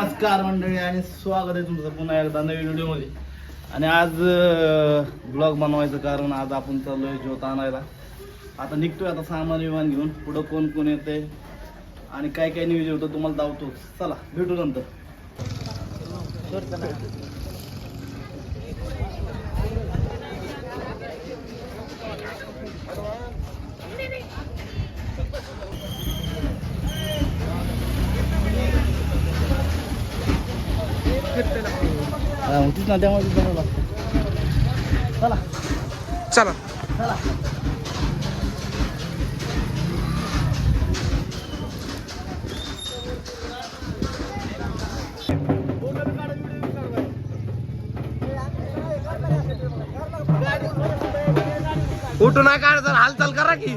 नमस्कार मंडळी आणि स्वागत आहे तुमचं पुन्हा एकदा नवीन व्हिडिओमध्ये. आणि आज ब्लॉग बनवायचं कारण आज आपण चाललोय ज्योत आणायला. आता निघतोय आता सामान विमान घेऊन. पुढं कोण कोण येते आणि काय काय न्यूज होतं तुम्हाला दावतो चला भेटू नंतर. होतीच ना त्यामुळे लागतं चला. चला चला उठू काढ जर हालचाल करा की.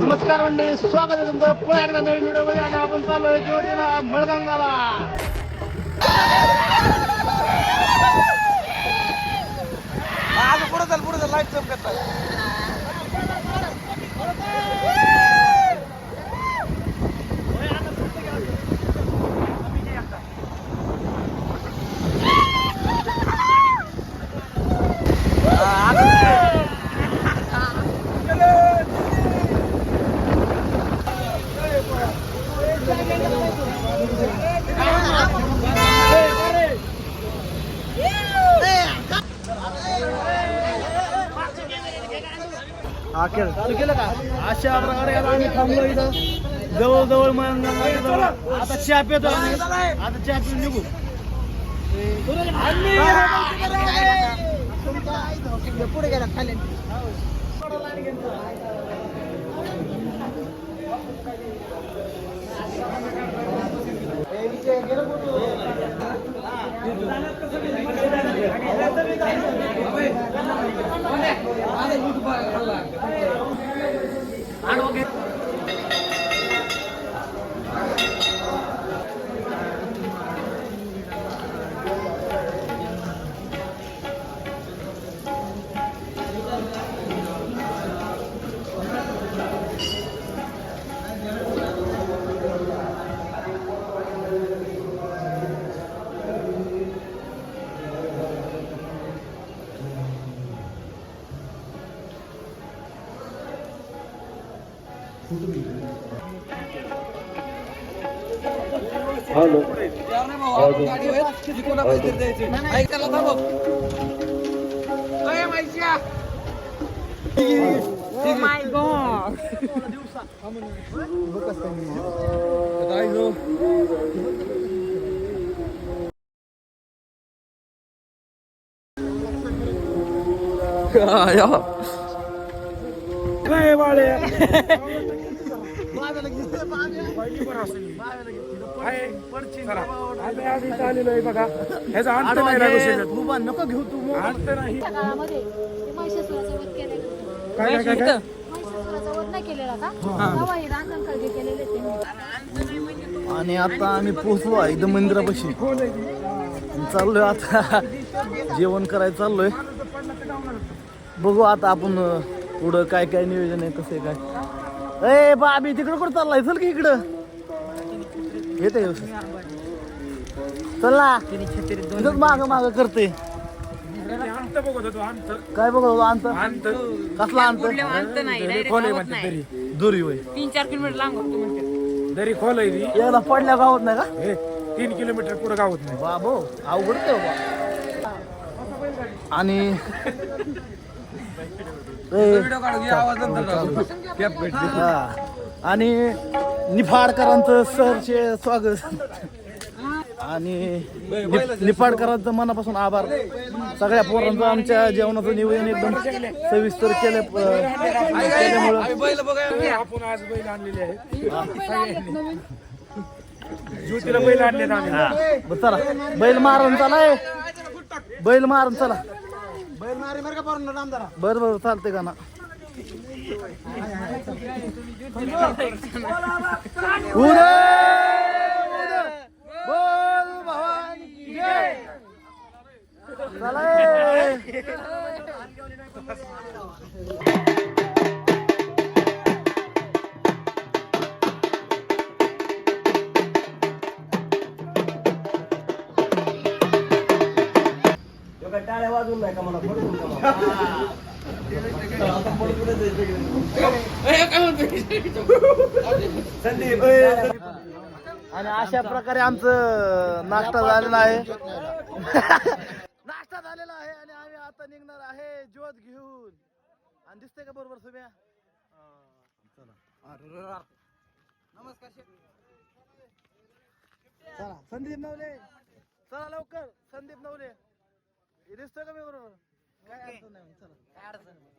नमस्कार मंडळी स्वागत आहे तुमचं. पुन्हा एकदा नवीन व्हिडिओमध्ये आणि आपण चाललोय जोडीला मळगंगाला आज पुढे चाल पुढे चाल. लाइट चमकत चालू केलं का अशा प्रकारे आता आम्ही थांबलो इथं. जवळ जवळ. मळगंगा आता चहा पितो आम्ही. आता चहा पिऊन निघू. पुढे गेला खाली. आडवं हॅलो my God! भाऊ आपण गाडी होईल किती कोणा पैसे द्यायचे ऐक त्याला थांबव अय माहिती my god. नको घेऊ तू त्या काळामध्ये ते महिषासुराचा वध केला गेला. महिषासुराचा वध नाही केलेला का तेव्हा हे रांजण खळगे केलेले त्यांनी आणि आता आम्ही पोहोचलो आहे इथं मंदिरापाशी. चाललोय आता. जेवण करायला चाललोय. बघू आता आपण पुढं काय काय नियोजन आहे कसं आहे काय? ए बाबी तिकडं कुठं चाललाय? चल की इकडं. येते चल ना. इथंच माग माग करते. काय बघ अंत? कसला अंत? अंत नाही direct गावात नाही. दुरी. होय. तीन चार किलोमीटर लांब होतो दरी खोल आहे ती. एकदा पडल्या गावात नाही का? हे तीन किलोमीटर पुढे गावत नाही. बाबो अवघड आणि हा. आणि निफाडकरांचं सरचे स्वागत. आणि निफाडकरांचं मनापासून आभार. सगळ्या पोरांचं आमच्या जेवणाचं नियोजन एकदम सविस्तर केलं केल्यामुळं. आम्ही बैल बघायला आपण आज बैल आणलेले आहे ज्योतीला बैल बरं चला. बैल मारून चला. बैल मारून चला. बैल मारी बरं का पारून नामदारा बरं बरं चालते का ना चला की. आणि अशा प्रकारे आमचं नाश्ता झालेला आहे. नाश्ता झालेला आहे आणि आम्ही आता निघणार आहे ज्योत घेऊन. आणि दिसते का बरोबर सुम्या? नमस्कार. चला. संदीप नवले. चला लवकर. संदीप नवले. हे दिसतंय का मी बरोबर काय अडचण नाही चला. काय अडचण नाही.